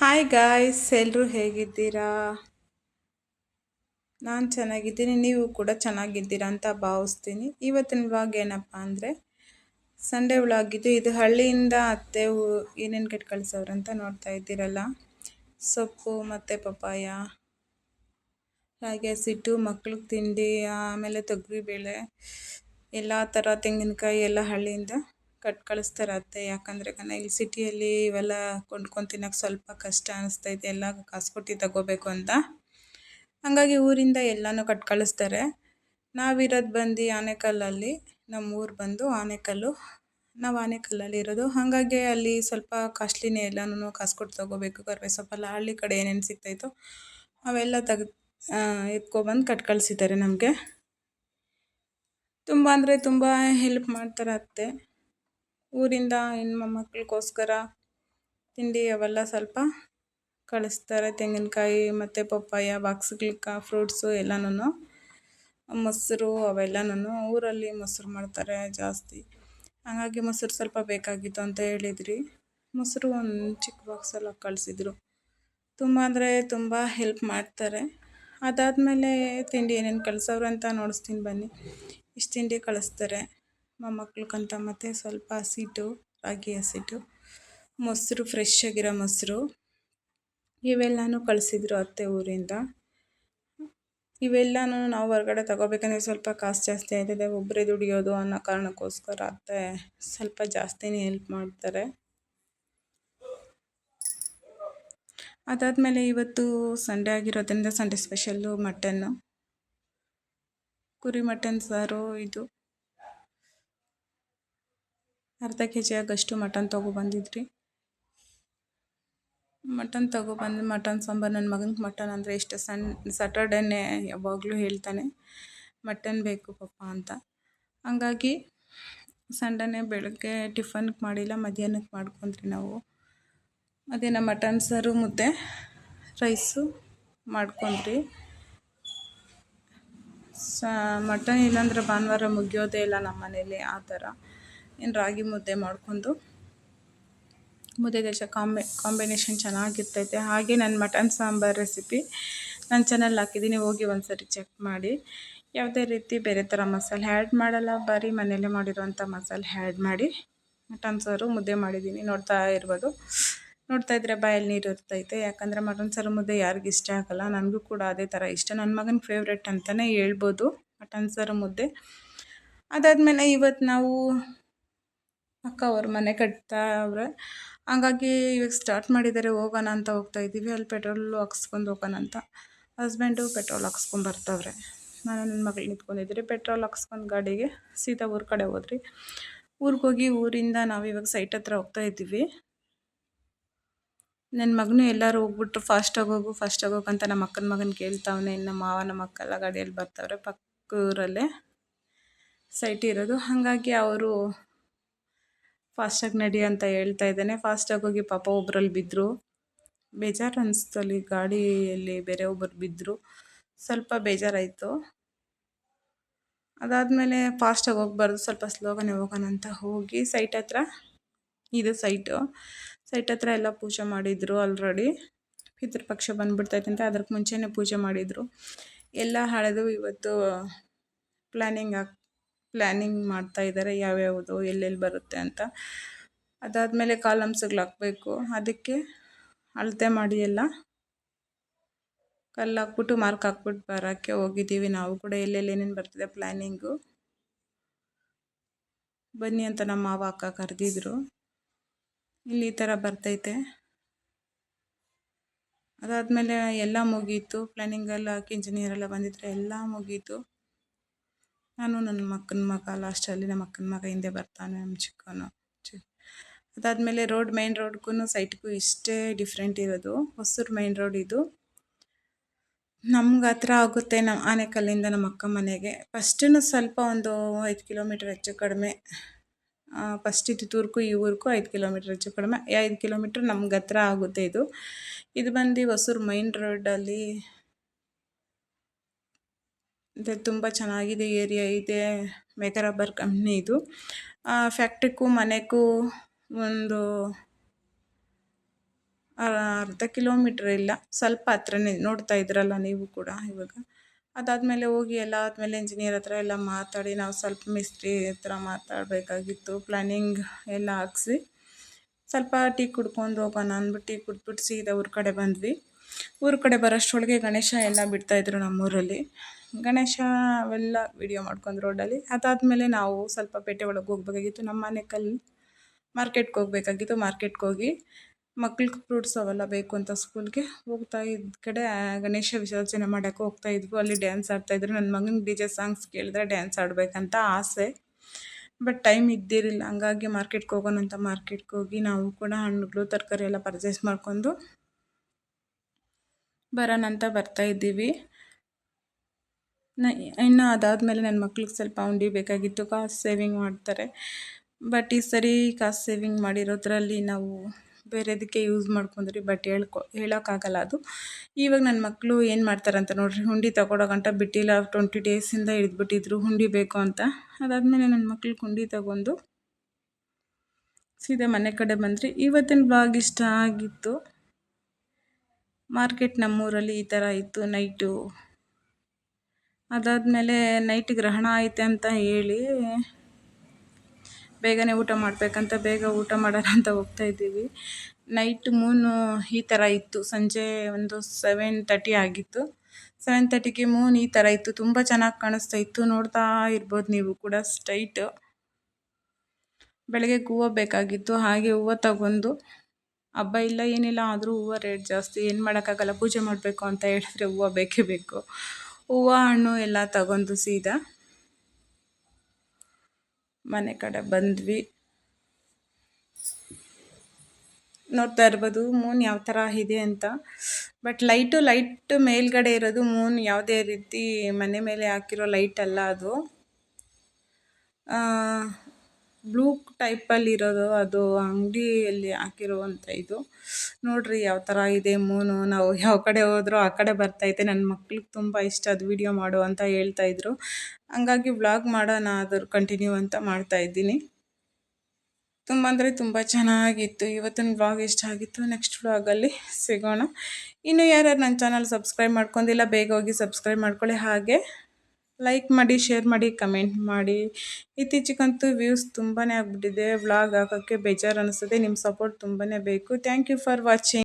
Hi guys ಎಲ್ಲರೂ ಹೇಗಿದ್ದೀರಾ? ನಾನು ಚೆನ್ನಾಗಿದ್ದೀನಿ, ನೀವು ಕೂಡ ಚೆನ್ನಾಗಿದ್ದೀರಾ ಅಂತ ಭಾವಿಸ್ತೀನಿ. ಇವತ್ತಿನ ವ್ಲಾಗ್ ಏನಪ್ಪ ಅಂದರೆ ಸಂಡೇ ಉಳಾಗಿದ್ದು ಇದು. ಹಳ್ಳಿಯಿಂದ ಅತ್ತೆ ಏನೇನು ಕೆಟ್ಟು ಅಂತ ನೋಡ್ತಾ ಇದ್ದೀರಲ್ಲ. ಸೊಪ್ಪು ಮತ್ತು ಪಪ್ಪಾಯ, ಹಾಗೆ ಸಿಟ್ಟು, ಮಕ್ಳಿಗೆ ತಿಂಡಿ, ಆಮೇಲೆ ತೊಗರಿಬೇಳೆ, ಎಲ್ಲ ಥರ ತೆಂಗಿನಕಾಯಿ ಎಲ್ಲ ಹಳ್ಳಿಯಿಂದ ಕಟ್ ಕಳಿಸ್ತಾರೆ ಅತ್ತೆ ಯಾಕಂದರೆ ಕಣ ಇಲ್ಲಿ ಸಿಟಿಯಲ್ಲಿ ಇವೆಲ್ಲ ಕೊಂಡ್ಕೊಂಡು ತಿನ್ನೋಕೆ ಸ್ವಲ್ಪ ಕಷ್ಟ ಅನಿಸ್ತೈತೆ. ಎಲ್ಲ ಕಾಸು ಕೊಟ್ಟು ತಗೋಬೇಕು ಅಂತ. ಹಾಗಾಗಿ ಊರಿಂದ ಎಲ್ಲನೂ ಕಟ್ ಕಳಿಸ್ತಾರೆ. ನಾವಿರೋದು ಬಂದು ಆನೆಕಲ್ಲಲ್ಲಿ ನಮ್ಮ ಊರು ಬಂದು ಆನೆಕಲ್ಲು. ನಾವು ಆನೆಕಲ್ಲಲ್ಲಿ ಇರೋದು. ಹಾಗಾಗಿ ಅಲ್ಲಿ ಸ್ವಲ್ಪ ಕಾಸ್ಟ್ಲಿನೇ ಎಲ್ಲನೂ ಕಾಸು ಕೊಟ್ಟು ತೊಗೋಬೇಕು. ಕರ್ವೆ ಸೊಪ್ಪೆಲ್ಲ ಹಳ್ಳಿ ಕಡೆ ಏನೇನು ಸಿಗ್ತಾಯಿತ್ತು ಅವೆಲ್ಲ ತೆಗ್ದು ಎತ್ಕೊಬಂದು ಕಟ್ ಕಳಿಸಿದ್ದಾರೆ ನಮಗೆ. ತುಂಬ ಅಂದರೆ ತುಂಬ ಹೆಲ್ಪ್ ಮಾಡ್ತಾರೆ ಅತ್ತೆ ಊರಿಂದ ಹೆಣ್ಣು ಮೊಮ್ಮಕ್ಳಿಗೋಸ್ಕರ ತಿಂಡಿ ಅವೆಲ್ಲ ಸ್ವಲ್ಪ ಕಳಿಸ್ತಾರೆ. ತೆಂಗಿನಕಾಯಿ ಮತ್ತು ಪಪ್ಪಾಯ ಬಾಕ್ಸ್ಗಳಿಕ್ಕ ಫ್ರೂಟ್ಸು ಎಲ್ಲನೂ ಮೊಸರು ಅವೆಲ್ಲನೂ ಊರಲ್ಲಿ ಮೊಸರು ಮಾಡ್ತಾರೆ ಜಾಸ್ತಿ. ಹಾಗಾಗಿ ಮೊಸರು ಸ್ವಲ್ಪ ಬೇಕಾಗಿತ್ತು ಅಂತ ಹೇಳಿದ್ರಿ. ಮೊಸರು ಒಂದು ಚಿಕ್ಕ ಬಾಕ್ಸಲ್ಲಿ ಕಳಿಸಿದ್ರು. ತುಂಬ ಅಂದರೆ ತುಂಬ ಹೆಲ್ಪ್ ಮಾಡ್ತಾರೆ. ಅದಾದಮೇಲೆ ತಿಂಡಿ ಏನೇನು ಕಳ್ಸವ್ರು ಅಂತ ನೋಡಿಸ್ತೀನಿ ಬನ್ನಿ. ಇಷ್ಟು ತಿಂಡಿ ಕಳಿಸ್ತಾರೆ. ಮೊಮ್ಮಕ್ಳಿಗಂತ ಮತ್ತು ಸ್ವಲ್ಪ ಹಸಿಟ್ಟು ರಾಗಿ ಹಸಿಟ್ಟು ಮೊಸರು ಫ್ರೆಶ್ ಆಗಿರೋ ಮೊಸರು, ಇವೆಲ್ಲನೂ ಕಳಿಸಿದ್ರು ಅತ್ತೆ ಊರಿಂದ. ಇವೆಲ್ಲನೂ ನಾವು ಹೊರಗಡೆ ತಗೋಬೇಕಂದ್ರೆ ಸ್ವಲ್ಪ ಕಾಸು ಜಾಸ್ತಿ ಆಯ್ತದೆ ಒಬ್ಬರೇ ದುಡಿಯೋದು ಅನ್ನೋ ಕಾರಣಕ್ಕೋಸ್ಕರ ಅತ್ತೆ ಸ್ವಲ್ಪ ಜಾಸ್ತಿನೇ ಹೆಲ್ಪ್ ಮಾಡ್ತಾರೆ. ಅದಾದಮೇಲೆ ಇವತ್ತು ಸಂಡೇ ಆಗಿರೋದ್ರಿಂದ ಸಂಡೇ ಸ್ಪೆಷಲ್ಲು ಮಟನ್ನು. ಕುರಿ ಮಟನ್ ಸಾರು ಇದು. ಅರ್ಧ ಕೆ ಜಿ ಆಗಷ್ಟು ಮಟನ್ ತೊಗೊಬಂದಿದ್ರಿ ಮಟನ್ ತೊಗೊಬಂದು ಮಟನ್ ಸಾಂಬಾರು ನನ್ನ ಮಗನಿಗೆ ಮಟನ್ ಅಂದರೆ ಇಷ್ಟ. ಸಣ್ಣ ಸ್ಯಾಟರ್ಡೇನೇ ಯಾವಾಗಲೂ ಹೇಳ್ತಾನೆ, ಮಟನ್ ಬೇಕು ಪಪ್ಪ ಅಂತ. ಹಂಗಾಗಿ ಸಂಡೇನೆ ಬೆಳಗ್ಗೆ ಟಿಫನ್ಗೆ ಮಾಡಿಲ್ಲ ಮಧ್ಯಾಹ್ನಕ್ಕೆ ಮಾಡ್ಕೊಂಡ್ರಿ ನಾವು. ಮಧ್ಯಾಹ್ನ ಮಟನ್ ಸಾರು ಮುದ್ದೆ, ರೈಸು ಮಾಡ್ಕೊಂಡ್ರಿ. ಸ, ಮಟನ್ ಇಲ್ಲಾಂದ್ರೆ ಭಾನುವಾರ ಮುಗಿಯೋದೇ ಇಲ್ಲ ನಮ್ಮ ಮನೇಲಿ ಆ ಥರ. ಏನು ರಾಗಿ ಮುದ್ದೆ ಮಾಡ್ಕೊಂಡು ಮುದ್ದೆ ದೇಶ ಕಾಂಬೆ, ಕಾಂಬಿನೇಷನ್ ಚೆನ್ನಾಗಿರ್ತೈತೆ. ಹಾಗೆ ನನ್ನ ಮಟನ್ ಸಾಂಬಾರು ರೆಸಿಪಿ ನನ್ನ ಚಾನಲ್ ಹಾಕಿದ್ದೀನಿ, ಹೋಗಿ ಒಂದು ಸರಿ ಚೆಕ್ ಮಾಡಿ. ಯಾವುದೇ ರೀತಿ ಬೇರೆ ಥರ ಮಸಾಲೆ ಹ್ಯಾಡ್ ಮಾಡಲ್ಲ, ಬರೀ ಮನೆಯಲ್ಲೇ ಮಾಡಿರೋವಂಥ ಮಸಾಲೆ ಹ್ಯಾಡ್ ಮಾಡಿ. ಮಟನ್ ಸಾರು ಮುದ್ದೆ ಮಾಡಿದ್ದೀನಿ, ನೋಡ್ತಾ ಇರ್ಬೋದು. ನೋಡ್ತಾ ಇದ್ರೆ ಬಾಯಲ್ಲಿ ನೀರು ಇರ್ತೈತೆ, ಯಾಕಂದರೆ ಮಟನ್ ಸಾರು ಮುದ್ದೆ ಯಾರಿಗೂ ಇಷ್ಟ ಆಗಲ್ಲ. ನನಗೂ ಕೂಡ ಅದೇ ಥರ ಇಷ್ಟ. ನನ್ನ ಮಗನ ಫೇವ್ರೆಟ್ ಅಂತಲೇ ಹೇಳ್ಬೋದು ಮಟನ್ ಸಾರು ಮುದ್ದೆ. ಅದಾದಮೇಲೆ ಇವತ್ತು ನಾವು ಅಕ್ಕ ಅವ್ರ ಮನೆ ಕಟ್ತಾ ಅವ್ರೆ. ಹಂಗಾಗಿ ಇವಾಗ ಸ್ಟಾರ್ಟ್ ಮಾಡಿದ್ದಾರೆ ಹೋಗೋಣ ಅಂತ ಹೋಗ್ತಾ ಇದ್ದೀವಿ ಅಲ್ಲಿ ಪೆಟ್ರೋಲು ಹಾಕ್ಸ್ಕೊಂಡು ಹೋಗೋಣ ಅಂತ. ಹಸ್ಬೆಂಡು ಪೆಟ್ರೋಲ್ ಹಾಕ್ಸ್ಕೊಂಡು ಬರ್ತವ್ರೆ. ನಾನು ನನ್ನ ಮಗಳು ನಿಂತ್ಕೊಂಡಿದ್ದೀರಿ ಪೆಟ್ರೋಲ್ ಹಾಕ್ಸ್ಕೊಂಡು ಗಾಡಿಗೆ ಸೀದಾ ಊರ ಕಡೆ ಹೋದ್ರಿ. ಊರಿಗೆ ಹೋಗಿ ಊರಿಂದ ನಾವು ಇವಾಗ ಸೈಟ್ ಹತ್ರ ಹೋಗ್ತಾ ಇದ್ದೀವಿ ನನ್ನ ಮಗನು ಎಲ್ಲರೂ ಹೋಗ್ಬಿಟ್ರು. ಫಾಸ್ಟಾಗಿ ಹೋಗು ಫಾಸ್ಟಾಗಿ ಹೋಗು ಅಂತ ನಮ್ಮ ಅಕ್ಕನ ಮಗನ ಕೇಳ್ತಾವನೆ. ಇನ್ನು ಮಾವ ನಮ್ಮ ಅಕ್ಕ ಗಾಡಿಯಲ್ಲಿ ಬರ್ತಾವ್ರೆ ಪಕ್ಕ ಊರಲ್ಲೇ ಸೈಟ್ ಇರೋದು. ಹಾಗಾಗಿ ಅವರು ಫಾಸ್ಟಾಗಿ ನಡಿ ಅಂತ ಹೇಳ್ತಾ ಇದ್ದಾನೆ. ಫಾಸ್ಟಾಗಿ ಹೋಗಿ ಪಾಪ ಒಬ್ಬರಲ್ಲಿ ಬಿದ್ದರು ಬೇಜಾರು ಅನಿಸ್ತು ಅಲ್ಲಿ ಗಾಡಿಯಲ್ಲಿ ಬೇರೆ ಒಬ್ಬರು ಬಿದ್ದರು ಸ್ವಲ್ಪ ಬೇಜಾರಾಯಿತು. ಅದಾದಮೇಲೆ ಫಾಸ್ಟಾಗಿ ಹೋಗ್ಬಾರ್ದು, ಸ್ವಲ್ಪ ಸ್ಲೋಗನೇ ಹೋಗೋಣ ಅಂತ ಹೋಗಿ ಸೈಟ್ ಹತ್ರ, ಇದು ಸೈಟು. ಸೈಟ್ ಹತ್ರ ಎಲ್ಲ ಪೂಜೆ ಮಾಡಿದರು ಆಲ್ರೆಡಿ. ಪಿತೃಪಕ್ಷ ಅಂತ ಅದಕ್ಕೆ ಮುಂಚೆನೇ ಪೂಜೆ ಮಾಡಿದರು. ಎಲ್ಲ ಹಳೆದು ಇವತ್ತು ಪ್ಲ್ಯಾನಿಂಗ್ ಆಗಿ ಪ್ಲ್ಯಾನಿಂಗ್ ಮಾಡ್ತಾ ಇದ್ದಾರೆ ಯಾವ್ಯಾವುದು, ಎಲ್ಲೆಲ್ಲಿ ಬರುತ್ತೆ ಅಂತ. ಅದಾದಮೇಲೆ ಕಾಲಮ್ಸ್ಗಳು ಹಾಕಬೇಕು ಅದಕ್ಕೆ ಅಳತೆ ಮಾಡಿ ಎಲ್ಲ. ಕಲ್ಲು ಹಾಕ್ಬಿಟ್ಟು ಮಾರ್ಕ್ ಹಾಕ್ಬಿಟ್ಟು ಬರೋಕ್ಕೆ ಹೋಗಿದ್ದೀವಿ ನಾವು ಕೂಡ. ಎಲ್ಲೆಲ್ಲಿ ಏನೇನು ಬರ್ತಿದೆ ಪ್ಲ್ಯಾನಿಂಗು ಬನ್ನಿ ಅಂತ ನಮ್ಮ ಮಾವ ಅಕ್ಕ ಕರೆದಿದ್ರು. ಇಲ್ಲಿ ಈ ಥರ ಬರ್ತೈತೆ. ಅದಾದಮೇಲೆ ಎಲ್ಲ ಮುಗೀತು. ಪ್ಲ್ಯಾನಿಂಗೆಲ್ಲ ಹಾಕಿ ಇಂಜಿನಿಯರೆಲ್ಲ ಬಂದಿದ್ರೆ ಎಲ್ಲ ಮುಗೀತು. ನಾನು ನನ್ನ ಮಕ್ಕನ ಮಗ ಲಾಸ್ಟಲ್ಲಿ ನಮ್ಮ ಅಕ್ಕನ ಮಗ ಹಿಂದೆ ಬರ್ತಾನೆ ನಮ್ಮ ಚಿಕ್ಕವನು. ಚಿ ಅದಾದಮೇಲೆ ರೋಡ್ ಮೈನ್ ರೋಡ್ಗೂ ಸೈಟ್ಗೂ ಇಷ್ಟೇ ಡಿಫ್ರೆಂಟ್ ಇರೋದು. ಹೊಸೂರು ಮೈನ್ ರೋಡ್ ಇದು. ನಮ್ಗೆ ಹತ್ರ ಆಗುತ್ತೆ ನಮ್ಮ ಆನೆಕಲ್ಲಿಂದ ನಮ್ಮ ಅಕ್ಕ ಮನೆಗೆ. ಫಸ್ಟೂ ಸ್ವಲ್ಪ ಒಂದು ಐದು ಕಿಲೋಮೀಟ್ರ್ ಹೆಚ್ಚು ಕಡಿಮೆ. ಫಸ್ಟ್ ಇದು ತೂರ್ಕು, ಈ ಊರಿಗೂ ಐದು ಕಿಲೋಮೀಟ್ರ್ ಹೆಚ್ಚು ಕಡಿಮೆ. ಐದು ಕಿಲೋಮೀಟ್ರ್ ನಮ್ಗೆ ಹತ್ರ ಆಗುತ್ತೆ ಇದು. ಇದು ಬಂದು ಹೊಸೂರು ಮೈನ್ ರೋಡಲ್ಲಿ ಇದೆ, ತುಂಬ ಚೆನ್ನಾಗಿದೆ ಏರಿಯಾ ಇದೆ ಮೇಕರ್ ರಬ್ಬರ್ ಕಂಪ್ನಿ ಇದು ಫ್ಯಾಕ್ಟ್ರಿಗೂ ಮನೆಗೂ ಒಂದು ಅರ್ಧ ಕಿಲೋಮೀಟ್ರ್ ಇಲ್ಲ, ಸ್ವಲ್ಪ ಹತ್ರನೇ ನೋಡ್ತಾ ಇದ್ರಲ್ಲ ನೀವು ಕೂಡ ಇವಾಗ. ಅದಾದಮೇಲೆ ಹೋಗಿ ಎಲ್ಲ ಆದಮೇಲೆ ಇಂಜಿನಿಯರ್ ಹತ್ರ ಎಲ್ಲ ಮಾತಾಡಿ, ನಾವು ಸ್ವಲ್ಪ ಮಿಸ್ತ್ರಿ ಹತ್ರ ಮಾತಾಡಬೇಕಾಗಿತ್ತು ಪ್ಲ್ಯಾನಿಂಗ್ ಎಲ್ಲ ಹಾಕ್ಸಿ, ಸ್ವಲ್ಪ ಟೀ ಕುಡ್ಕೊಂಡು ಹೋಗೋಣ ಅಂದ್ಬಿಟ್ಟು ಟೀ ಕುಡ್ಬಿಟ್ಟು ಸೀದಾ ಊರ ಕಡೆ ಬಂದ್ವಿ. ಊರ ಕಡೆ ಬರೋಷ್ಟ್ರೊಳಗೆ ಗಣೇಶ ಎಲ್ಲ ಬಿಡ್ತಾಯಿದ್ರು ನಮ್ಮೂರಲ್ಲಿ. ಗಣೇಶ ಅವೆಲ್ಲ ವಿಡಿಯೋ ಮಾಡ್ಕೊಂಡು ರೋಡಲ್ಲಿ ಅದಾದಮೇಲೆ ನಾವು ಸ್ವಲ್ಪ ಪೇಟೆ ಒಳಗೆ ಹೋಗ್ಬೇಕಾಗಿತ್ತು. ನಮ್ಮ ಮನೆ ಕಲ್ಲಿ ಮಾರ್ಕೆಟ್ಗೆ ಹೋಗ್ಬೇಕಾಗಿತ್ತು. ಮಾರ್ಕೆಟ್ಗೆ ಹೋಗಿ ಮಕ್ಳಿಗೆ ಫ್ರೂಟ್ಸ್ ಅವೆಲ್ಲ ಬೇಕು ಅಂತ ಸ್ಕೂಲ್ಗೆ ಹೋಗ್ತಾ ಇದ್ದ ಕಡೆ ಗಣೇಶ ವಿಸರ್ಜನೆ ಮಾಡೋಕ್ಕೆ ಹೋಗ್ತಾ ಇದ್ವು. ಅಲ್ಲಿ ಡ್ಯಾನ್ಸ್ ಆಡ್ತಾಯಿದ್ರು ನನ್ನ ಮಗನಿಗೆ ಡಿ ಜೆ ಸಾಂಗ್ಸ್ ಕೇಳಿದ್ರೆ ಡ್ಯಾನ್ಸ್ ಆಡಬೇಕಂತ ಆಸೆ. ಬಟ್ ಟೈಮ್ ಇದ್ದಿರಲಿಲ್ಲ ಹಂಗಾಗಿ ಮಾರ್ಕೆಟ್ಗೆ ಹೋಗೋಣ ಅಂತ ಮಾರ್ಕೆಟ್ಗೆ ಹೋಗಿ ನಾವು ಕೂಡ ಹಣ್ಣುಗಳು, ತರಕಾರಿ ಎಲ್ಲ ಪರ್ಚೇಸ್ ಮಾಡ್ಕೊಂಡು ಬರೋಣ ಅಂತ ಬರ್ತಾ ಇದ್ದೀವಿ. ನ, ಇನ್ನು ಅದಾದಮೇಲೆ ನನ್ನ ಮಕ್ಳಿಗೆ ಸ್ವಲ್ಪ ಉಂಡಿ ಬೇಕಾಗಿತ್ತು, ಕಾಸು ಸೇವಿಂಗ್ ಮಾಡ್ತಾರೆ. ಬಟ್ ಈ ಸರಿ ಕಾಸು ಸೇವಿಂಗ್ ಮಾಡಿರೋದ್ರಲ್ಲಿ ನಾವು ಬೇರೆದಕ್ಕೆ ಯೂಸ್ ಮಾಡ್ಕೊಂಡ್ರಿ ಬಟ್ ಹೇಳ್ಕೊ, ಹೇಳೋಕ್ಕಾಗಲ್ಲ ಅದು. ಇವಾಗ ನನ್ನ ಮಕ್ಕಳು ಏನು ಮಾಡ್ತಾರಂತ ನೋಡ್ರಿ ಹುಂಡಿ ಗಂಟ ಬಿಟ್ಟಿಲ್ಲ ಟ್ವೆಂಟಿ ಡೇಸಿಂದ ಹಿಡಿದ್ಬಿಟ್ಟಿದ್ರು ಹುಂಡಿ ಬೇಕು ಅಂತ. ಅದಾದಮೇಲೆ ನನ್ನ ಮಕ್ಳು ಹುಂಡಿ ತಗೊಂಡು ಸೀದಾ ಮನೆ ಕಡೆ ಬಂದ್ರಿ ಇವತ್ತಿನ ಬ್ಲಾಗ್ ಇಷ್ಟ ಆಗಿತ್ತು. ಮಾರ್ಕೆಟ್ ನಮ್ಮೂರಲ್ಲಿ ಈ ಥರ ಇತ್ತು ನೈಟು. ಅದಾದಮೇಲೆ ನೈಟ್ ಗ್ರಹಣ ಐತೆ ಅಂತ ಹೇಳಿ ಬೇಗನೆ ಊಟ ಮಾಡಬೇಕಂತ ಬೇಗ ಊಟ ಮಾಡೋಣ ಅಂತ ಹೋಗ್ತಾ ಇದ್ದೀವಿ. ನೈಟ್ ಮೂನು ಈ ಥರ ಇತ್ತು. ಸಂಜೆ ಒಂದು ಸೆವೆನ್ ತರ್ಟಿ ಆಗಿತ್ತು. ಸೆವೆನ್ ತರ್ಟಿಗೆ ಮೂನ್ ಈ ಥರ ಇತ್ತು. ತುಂಬ ಚೆನ್ನಾಗಿ ಕಾಣಿಸ್ತಾ ಇತ್ತು. ನೋಡ್ತಾ ಇರ್ಬೋದು ನೀವು ಕೂಡ ಸ್ಟ್ರೈಟ್. ಬೆಳಗ್ಗೆ ಹೂವು ಬೇಕಾಗಿತ್ತು. ಹಾಗೆ ಹೂವು ತಗೊಂಡು ಹಬ್ಬ ಇಲ್ಲ, ಏನಿಲ್ಲ, ಆದರೂ ಹೂವು ರೇಟ್ ಜಾಸ್ತಿ, ಏನು ಮಾಡೋಕ್ಕಾಗಲ್ಲ, ಪೂಜೆ ಮಾಡಬೇಕು ಅಂತ ಹೇಳಿದ್ರೆ ಹೂವು ಬೇಕೇ ಬೇಕು. ಹೂವು, ಹಣ್ಣು ಎಲ್ಲ ತಗೊಂಡು ಸೀದಾ ಮನೆ ಕಡೆ ಬಂದ್ವಿ. ನೋಡ್ತಾ ಇರ್ಬೋದು ಮೂನ್ ಯಾವ ಥರ ಇದೆ ಅಂತ. ಬಟ್ ಲೈಟು ಲೈಟ್ ಮೇಲ್ಗಡೆ ಇರೋದು ಮೂನ್ ಯಾವುದೇ ರೀತಿ ಮನೆ ಮೇಲೆ ಹಾಕಿರೋ ಲೈಟ್ ಅಲ್ಲ ಅದು. ಬ್ಲೂ ಅಲ್ಲಿ ಇರೋದು ಅದು ಅಂಗಡಿಯಲ್ಲಿ ಹಾಕಿರುವಂಥ ಇದು. ನೋಡಿರಿ ಯಾವ ಥರ ಇದೆ ಮೂನು. ನಾವು ಯಾವ ಕಡೆ ಹೋದ್ರು ಆ ಕಡೆ ಬರ್ತೈತೆ ನನ್ನ ಮಕ್ಳಿಗೆ ತುಂಬ ಇಷ್ಟ ಅದು ವಿಡಿಯೋ ಮಾಡು ಅಂತ ಹೇಳ್ತಾ ಇದ್ರು. ಹಂಗಾಗಿ ವ್ಲಾಗ್ ಮಾಡೋಣ, ಅದ್ರ ಕಂಟಿನ್ಯೂ ಅಂತ ಮಾಡ್ತಾಯಿದ್ದೀನಿ ತುಂಬ ಅಂದರೆ ತುಂಬ ಚೆನ್ನಾಗಿತ್ತು. ಇವತ್ತಿನ ವ್ಲಾಗ್ ಇಷ್ಟ ಆಗಿತ್ತು? ನೆಕ್ಸ್ಟ್ ವ್ಲಾಗಲ್ಲಿ ಸಿಗೋಣ. ಇನ್ನು ಯಾರ್ಯಾರು ನನ್ನ ಚಾನಲ್ ಸಬ್ಸ್ಕ್ರೈಬ್ ಮಾಡ್ಕೊಂಡಿಲ್ಲ, ಬೇಗ ಹೋಗಿ ಸಬ್ಸ್ಕ್ರೈಬ್ ಮಾಡ್ಕೊಳ್ಳಿ. ಹಾಗೆ ಲೈಕ್ ಮಾಡಿ ಶೇರ್ ಮಾಡಿ ಕಮೆಂಟ್ ಮಾಡಿ. ಇತ್ತೀಚೆಗಂತೂ ವ್ಯೂಸ್ ತುಂಬಾ ಆಗಿಬಿಟ್ಟಿದೆ. ವ್ಲಾಗ್ ಹಾಕೋಕ್ಕೆ ಬೇಜಾರು ಅನಿಸ್ತದೆ ನಿಮ್ಮ ಸಪೋರ್ಟ್ ತುಂಬಾ ಬೇಕು. Thank you for watching